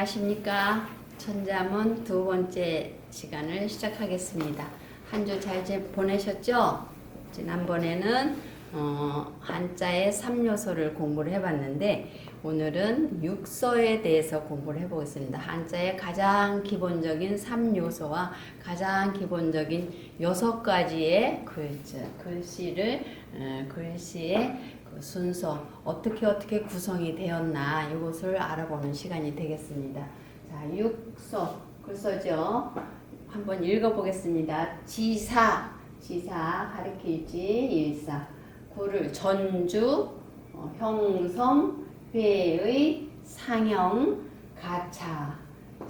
안녕하십니까. 천자문 두 번째 시간을 시작하겠습니다. 한 주 잘 보내셨죠? 지난번에는 어, 한자의 3요소를 공부를 해봤는데 오늘은 육서에 대해서 공부를 해보겠습니다. 한자의 가장 기본적인 3요소와 가장 기본적인 6가지의 글자, 글씨를 어, 글씨의 그 순서 어떻게 어떻게 구성이 되었나 이것을 알아보는 시간이 되겠습니다. 자, 육서 글서죠. 한번 읽어보겠습니다. 지사, 지사 가리킬지 일사, 구를 전주, 어, 형성, 회의, 상형, 가차.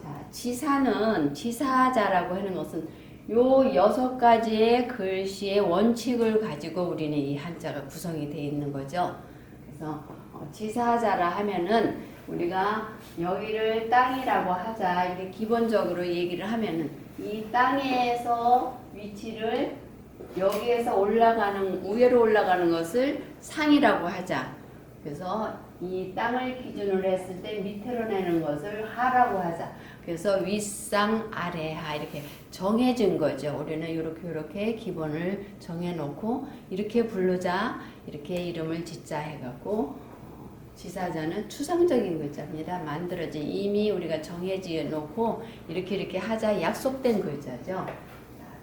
자, 지사는 지사자라고 하는 것은 요 여섯 가지의 글씨의 원칙을 가지고 우리는 이 한자가 구성이 되어 있는 거죠. 그래서 어, 지사자라 하면은 우리가 여기를 땅이라고 하자 이렇게 기본적으로 얘기를 하면은 이 땅에서 위치를 여기에서 올라가는 위로 올라가는 것을 상이라고 하자. 그래서 이 땅을 기준으로 했을 때 밑으로 내는 것을 하라고 하자. 그래서 윗상 아래하 이렇게 정해진 거죠. 우리는 이렇게 이렇게 기본을 정해놓고 이렇게 부르자 이렇게 이름을 짓자 해갖고 지사자는 추상적인 글자입니다. 만들어진 이미 우리가 정해져 놓고 이렇게 이렇게 하자 약속된 글자죠.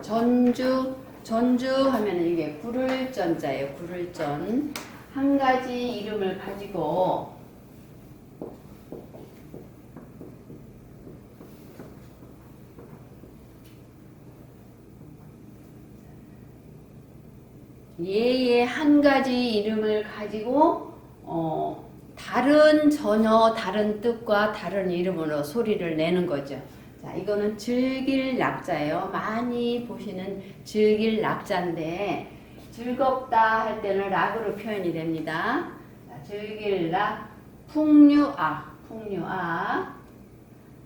전주 전주 하면은 이게 구를 전자예요. 구를 전. 한 가지 이름을 가지고 얘의 한 가지 이름을 가지고 어, 다른 전혀 다른 뜻과 다른 이름으로 소리를 내는 거죠. 자, 이거는 즐길 낙자예요. 많이 보시는 즐길 낙자인데 즐겁다 할 때는 락으로 표현이 됩니다. 자, 즐길 락, 풍류아, 풍류아,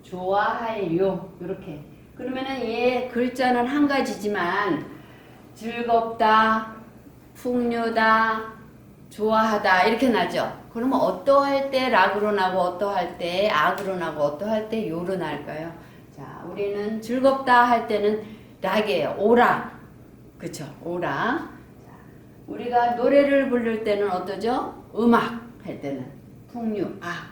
좋아할요 이렇게. 그러면은 얘 글자는 한 가지지만 즐겁다, 풍류다, 좋아하다 이렇게 나죠. 그러면 어떠할 때 락으로 나고 어떠할 때 악으로 나고 어떠할 때 요로 날까요? 자, 우리는 즐겁다 할 때는 락이에요. 오락. 그쵸? 오락. 자, 우리가 노래를 부를 때는 어떠죠? 음악 할 때는 풍류, 악.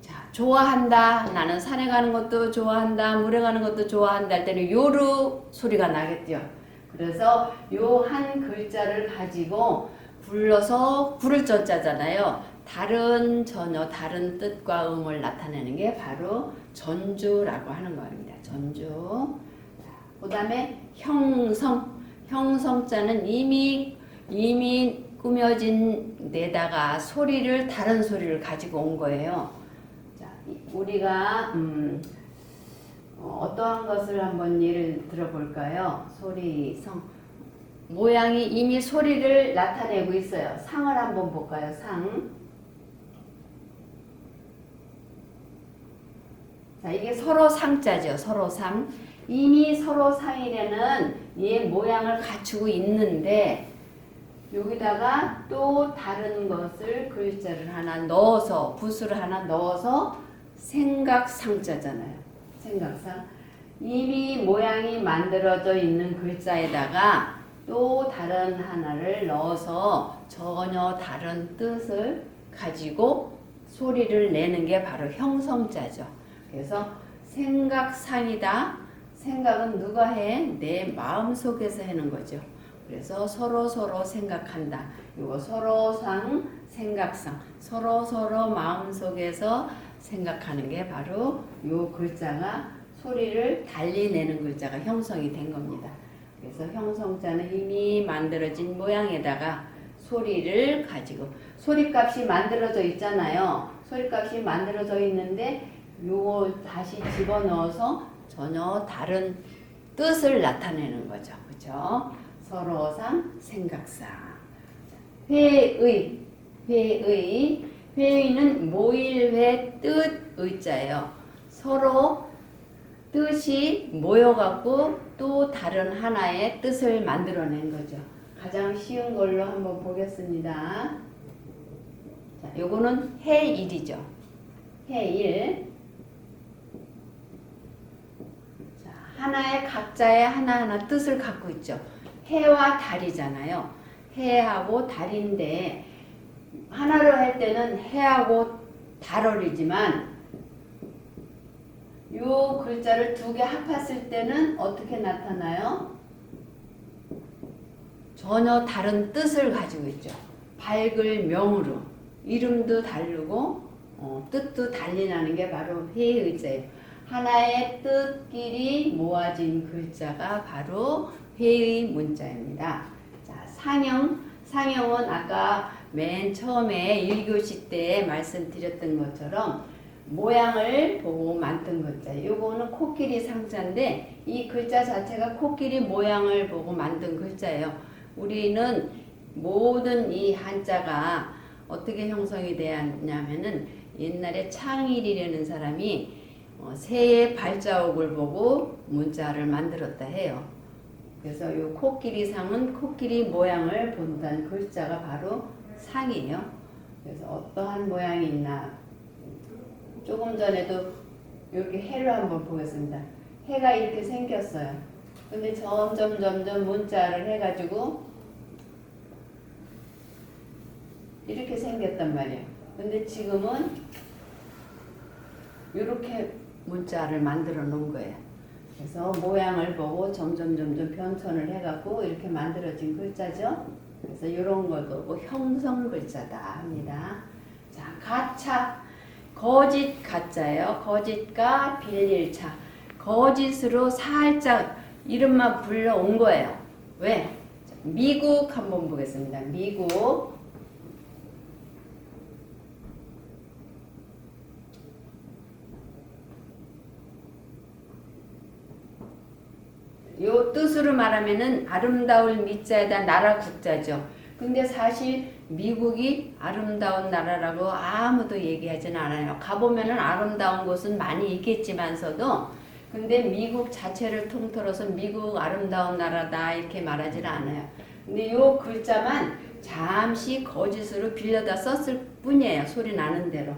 자, 좋아한다. 나는 산에 가는 것도 좋아한다. 물에 가는 것도 좋아한다 할 때는 요루 소리가 나겠죠. 그래서 요 한 글자를 가지고 불러서 부를 전자잖아요. 다른 전혀 다른 뜻과 음을 나타내는 게 바로 전주라고 하는 겁니다. 전주. 그 다음에 형성. 형성자는 이미 이미 꾸며진 데다가 소리를 다른 소리를 가지고 온 거예요. 자, 우리가 음, 어, 떠한 것을 한번 예를 들어볼까요? 소리, 성. 모양이 이미 소리를 나타내고 있어요. 상을 한번 볼까요? 상. 자, 이게 서로 상자죠. 서로 상. 이미 서로 상이라는 얘 모양을 갖추고 있는데 여기다가 또 다른 것을 글자를 하나 넣어서 붓을 하나 넣어서 생각 상자잖아요. 생각상. 이미 모양이 만들어져 있는 글자에다가 또 다른 하나를 넣어서 전혀 다른 뜻을 가지고 소리를 내는 게 바로 형성자죠. 그래서 생각상이다. 생각은 누가 해? 내 마음 속에서 하는 거죠. 그래서 서로 서로 생각한다. 이거 서로상, 생각상, 서로 서로 마음 속에서 생각하는 게 바로 요 글자가 소리를 달리 내는 글자가 형성이 된 겁니다. 그래서 형성자는 이미 만들어진 모양에다가 소리를 가지고 소리값이 만들어져 있잖아요. 소리값이 만들어져 있는데 요거 다시 집어넣어서 전혀 다른 뜻을 나타내는 거죠. 그죠? 서로상, 생각상. 회의, 회의. 회의는 모일회 뜻 의자예요. 서로 뜻이 모여갖고 또 다른 하나의 뜻을 만들어낸 거죠. 가장 쉬운 걸로 한번 보겠습니다. 자, 요거는 해일이죠. 해일. 하나의 각자의 하나하나 뜻을 갖고 있죠. 해와 달이잖아요. 해하고 달인데 하나로 할 때는 해하고 달월이지만 요 글자를 두 개 합했을 때는 어떻게 나타나요? 전혀 다른 뜻을 가지고 있죠. 밝을 명으로 이름도 다르고 어, 뜻도 달리나는 게 바로 회의자예요. 하나의 뜻끼리 모아진 글자가 바로 회의 문자입니다. 자, 상형, 상형은 아까 맨 처음에 1교시 때 말씀드렸던 것처럼 모양을 보고 만든 글자. 요거는 코끼리 상자인데 이 글자 자체가 코끼리 모양을 보고 만든 글자예요. 우리는 모든 이 한자가 어떻게 형성이 되었냐면은 옛날에 창일이라는 사람이 어, 새의 발자국을 보고 문자를 만들었다 해요. 그래서 이 코끼리 상은 코끼리 모양을 본다는 글자가 바로 상이에요. 그래서 어떠한 모양이 있나 조금 전에도 이렇게 해를 한번 보겠습니다. 해가 이렇게 생겼어요. 근데 점점 점점 문자를 해가지고 이렇게 생겼단 말이에요. 근데 지금은 이렇게 문자를 만들어 놓은 거예요. 그래서 모양을 보고 점점 점점 변천을 해갖고 이렇게 만들어진 글자죠. 그래서 이런 걸 보고 형성 글자다 합니다. 자, 가차. 거짓 가짜예요. 거짓과 빌릴차. 거짓으로 살짝 이름만 불러온 거예요. 왜? 자, 미국 한번 보겠습니다. 미국. 요 뜻으로 말하면은 아름다울 미자에다 나라 국자죠. 근데 사실 미국이 아름다운 나라라고 아무도 얘기하지는 않아요. 가보면은 아름다운 곳은 많이 있겠지만서도 근데 미국 자체를 통틀어서 미국 아름다운 나라다 이렇게 말하지는 않아요. 근데 요 글자만 잠시 거짓으로 빌려다 썼을 뿐이에요. 소리 나는 대로.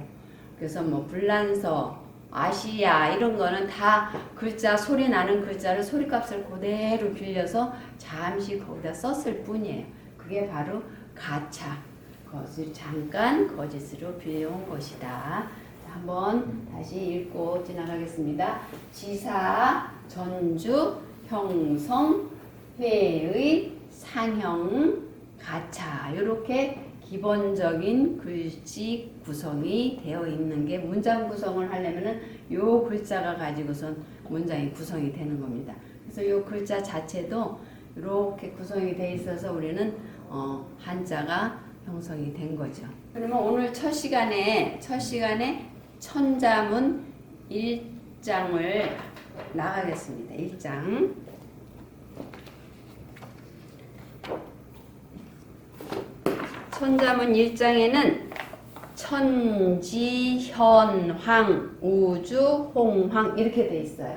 그래서 뭐 불란서, 아시아 이런 거는 다 글자 소리 나는 글자를 소리값을 그대로 빌려서 잠시 거기다 썼을 뿐이에요. 그게 바로 가차. 거짓 잠깐 거짓으로 빌려온 것이다. 자, 한번 다시 읽고 지나가겠습니다. 지사, 전주, 형성, 회의, 상형, 가차 이렇게 기본적인 글씨 구성이 되어 있는 게 문장 구성을 하려면은 요 글자가 가지고선 문장이 구성이 되는 겁니다. 그래서 요 글자 자체도 이렇게 구성이 돼 있어서 우리는 어, 한자가 형성이 된 거죠. 그러면 오늘 첫 시간에 첫 시간에 천자문 1장을 나가겠습니다. 1장. 천자문 1장에는 천지, 현, 황, 우주, 홍황 이렇게 돼 있어요.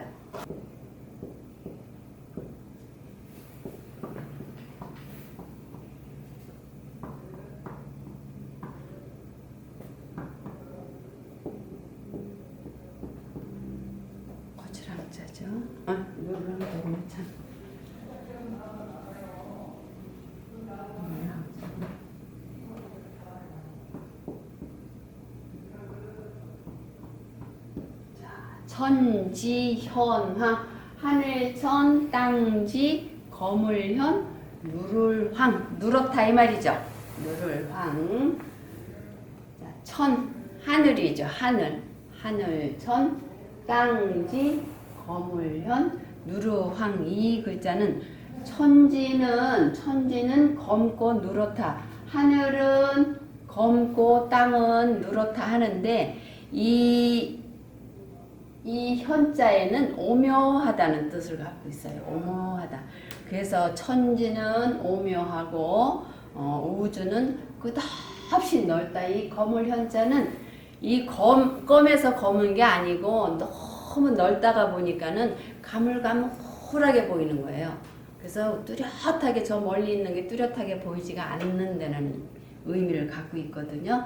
거칠한 자죠. 아, 이거를 너무 참. 천지현황 하늘천 땅지 거물현 누를황. 누렇다 이 말이죠. 누를황. 자, 천. 하늘이죠 하늘. 하늘천 땅지 거물현 누르황. 이 글자는 천지는 천지는 검고 누렇다. 하늘은 검고 땅은 누렇다 하는데 이 이 현자에는 오묘하다는 뜻을 갖고 있어요. 오묘하다. 그래서 천지는 오묘하고 어, 우주는 끝없이 넓다. 이 검을 현자는 이 검, 검에서 검은 게 아니고 너무 넓다가 보니까는 가물가물하게 보이는 거예요. 그래서 뚜렷하게 저 멀리 있는 게 뚜렷하게 보이지가 않는 데는 의미를 갖고 있거든요.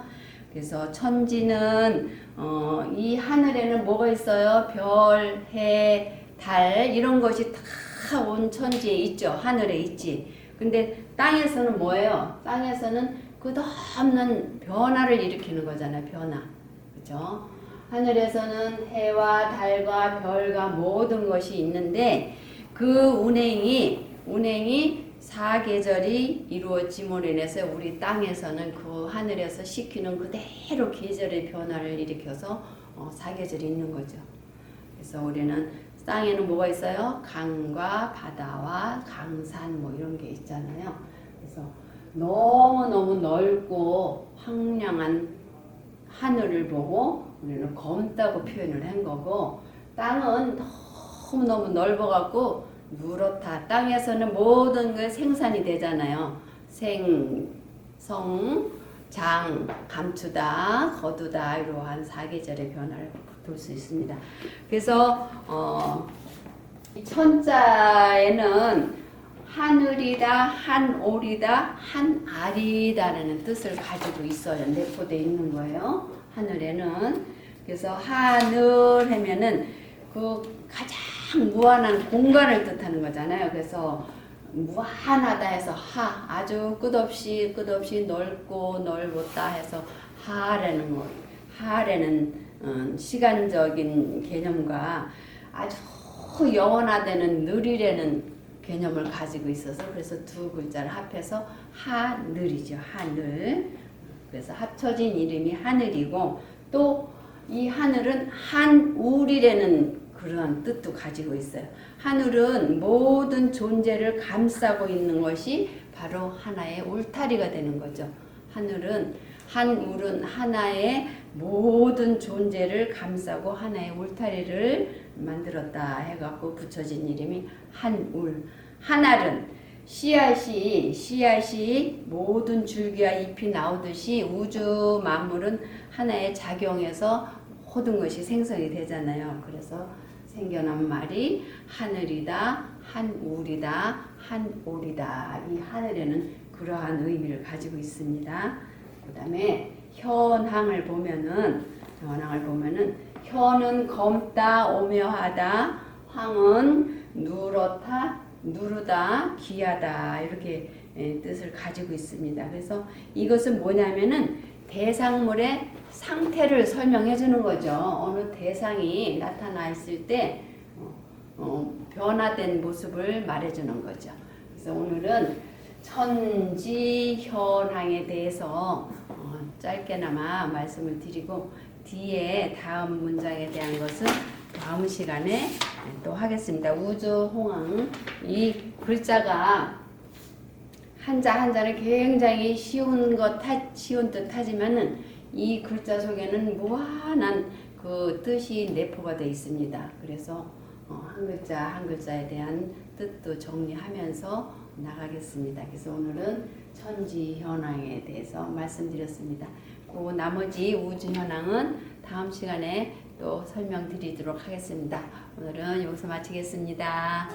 그래서 천지는 어, 이 하늘에는 뭐가 있어요? 별, 해, 달 이런 것이 다 온 천지에 있죠. 하늘에 있지. 근데 땅에서는 뭐예요? 땅에서는 끝없는 변화를 일으키는 거잖아요. 변화. 그죠? 하늘에서는 해와 달과 별과 모든 것이 있는데 그 운행이 운행이 사계절이 이루어짐으로 인해서 우리 땅에서는 그 하늘에서 시키는 그대로 계절의 변화를 일으켜서 어, 사계절이 있는 거죠. 그래서 우리는 땅에는 뭐가 있어요? 강과 바다와 강산 뭐 이런 게 있잖아요. 그래서 너무너무 넓고 황량한 하늘을 보고 우리는 검다고 표현을 한 거고 땅은 너무너무 넓어갖고 누렇다. 땅에서는 모든 게 생산이 되잖아요. 생, 성, 장, 감추다, 거두다 이러한 사계절의 변화를 볼 수 있습니다. 그래서 어, 이 천자에는 하늘이다, 한올이다, 한알이다라는 뜻을 가지고 있어요. 내포되어 있는 거예요. 하늘에는 그래서 하늘 하면은 그 가장 무한한 공간을 뜻하는 거잖아요. 그래서 무한하다 해서 하 아주 끝없이 끝없이 넓고 넓었다 해서 하라는 거 하라는 어, 시간적인 개념과 아주 영원하다는 느리라는 개념을 가지고 있어서 그래서 두 글자를 합해서 하늘이죠 하늘 그래서 합쳐진 이름이 하늘이고 또 이 하늘은 한울이라는 그러한 뜻도 가지고 있어요. 하늘은 모든 존재를 감싸고 있는 것이 바로 하나의 울타리가 되는 거죠. 하늘은 한 울은 하나의 모든 존재를 감싸고 하나의 울타리를 만들었다 해갖고 붙여진 이름이 한울. 한알은 씨앗이 씨앗이 모든 줄기와 잎이 나오듯이 우주 만물은 하나의 작용에서 모든 것이 생성이 되잖아요. 그래서 생겨난 말이 하늘이다, 한울이다, 한올이다. 이 하늘에는 그러한 의미를 가지고 있습니다. 그 다음에 현항을 보면은 현항을 보면은 현은 검다, 오묘하다, 황은 누렇다, 누르다, 귀하다 이렇게 예, 뜻을 가지고 있습니다. 그래서 이것은 뭐냐면은 대상물의 상태를 설명해 주는 거죠. 어느 대상이 나타나 있을 때 어, 어, 변화된 모습을 말해 주는 거죠. 그래서 오늘은 천지현황에 대해서 어, 짧게나마 말씀을 드리고 뒤에 다음 문장에 대한 것은 다음 시간에 또 하겠습니다. 우주홍황 이 글자가 한자 한자는 굉장히 쉬운 것 하, 쉬운 듯 하지만은 이 글자 속에는 무한한 그 뜻이 내포가 되어 있습니다. 그래서 어, 한 글자 한 글자에 대한 뜻도 정리하면서 나가겠습니다. 그래서 오늘은 천지 현황에 대해서 말씀드렸습니다. 그 나머지 우주 현황은 다음 시간에 또 설명드리도록 하겠습니다. 오늘은 여기서 마치겠습니다.